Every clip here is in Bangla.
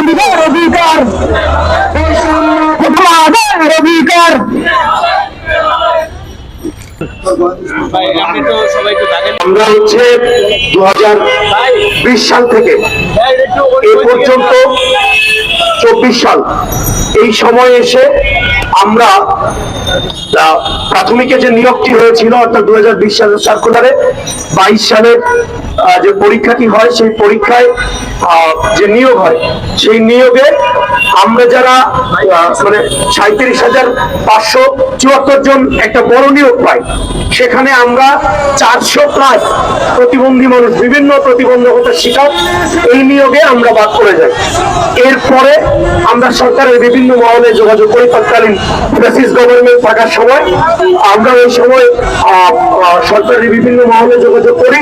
আমাদের অধিকার। অধিকার আমরা হচ্ছে দু বিশ সাল থেকে এ পর্যন্ত চব্বিশ সাল। এই সময় এসে আমরা প্রাথমিকে যে নিয়োগটি হয়েছিল, অর্থাৎ দু সালের সার্কুলারে, বাইশ সালের যে পরীক্ষাটি হয়, সেই পরীক্ষায় যে নিয়োগ হয়, সেই নিয়োগে আমরা যারা মানে সাঁত্রিশ হাজার পাঁচশো চুয়াত্তর জন একটা বড় নিয়োগ পাই, সেখানে আমরা চারশো প্লাস প্রতিবন্ধী মানুষ, বিভিন্ন প্রতিবন্ধকতার শিকার এই নিয়োগে আমরা বাদ করে যাই। এরপরে আমরা সরকারের বিভিন্ন মহলে যোগাযোগ করি, তৎকালীন ফ্যাসিস্ট গভর্নমেন্ট থাকার সময়। আমরা ওই সময় আহ, বিভিন্ন মহলে যোগাযোগ করি।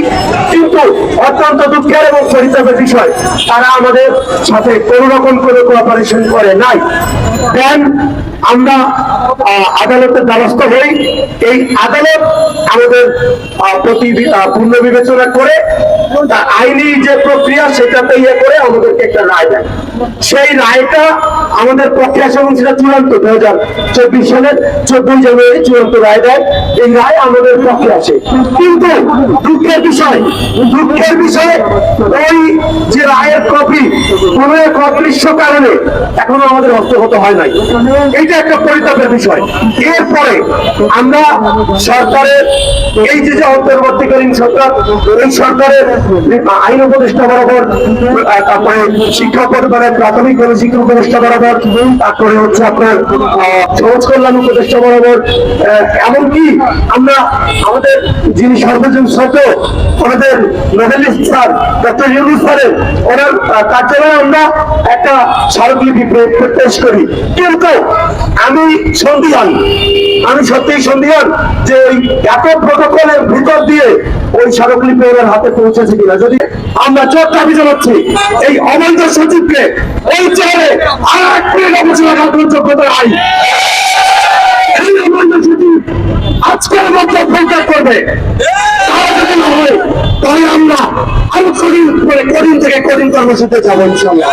কিন্তু অত্যন্ত দুঃখের এবং পরিতাপের বিষয় তারা আমাদের সাথে কোনো রকম কোনো কোঅপারেশন করে নাই। দেন আমরা আদালতের দ্বারস্থ হই। এই আদালত আমাদের প্রতি পূর্ণ বিবেচনা করে আইনি যে প্রক্রিয়া সেটাতে ইয়ে করে আমাদেরকে একটা রায় দেয়। সেই রায়টা আমাদের পক্ষে আসে সেটা চূড়ান্ত। দু হাজার চব্বিশ সালের চোদ্দই জানুয়ারি চূড়ান্ত রায় দেয়। এই রায় আমাদের পক্ষে আসে কিন্তু দুঃখের বিষয় দুঃখের বিষয়, ওই যে রায়ের কপি কোন এক অদৃশ্য কারণে এখনও আমাদের হস্তগত হয় নাই। এইটা একটা পরিতাপের বিষয়। এরপরে আমরা সরকারের, এই যে যে অন্তর্বর্তীকালীন সরকার, এই সরকারের আইন উপদেষ্টা বরাবর তারপরে শিক্ষা পরিবারের প্রাথমিক এবং শিক্ষা উপদেষ্টা বরাবর, তারপরে হচ্ছে আপনার সমাজ কল্যাণ উপদেষ্টা বরাবর এমনকি আমরা আমাদের যিনি সর্বজন শত আমাদের নোবেলিস্ট স্যার, ডক্টর ইউনুস স্যারের ওনার কার্যালয়ে আমরা একটা স্মারকলিপি পেশ করি। কিন্তু আমি সন্দিহান, আমি সত্যিই সন্দিহান যে ওই এত প্রোটোকলের ভিতর দিয়ে ওই স্মারকলিপি ওনার হাতে পৌঁছেছে কিনা। যদি আমরা চোখ দাবি জানাচ্ছি, এই অবৈধ সচিবকে ওই চেয়ারে আর যোগ্যতা নাই আজকের মধ্যে পরিত্যাগ করবে তাহলে যদি না হয় তাহলে আমরা আরও কঠিন করে কঠিন থেকে কঠিন কর্মসূচিতে যাব ইনশাল্লাহ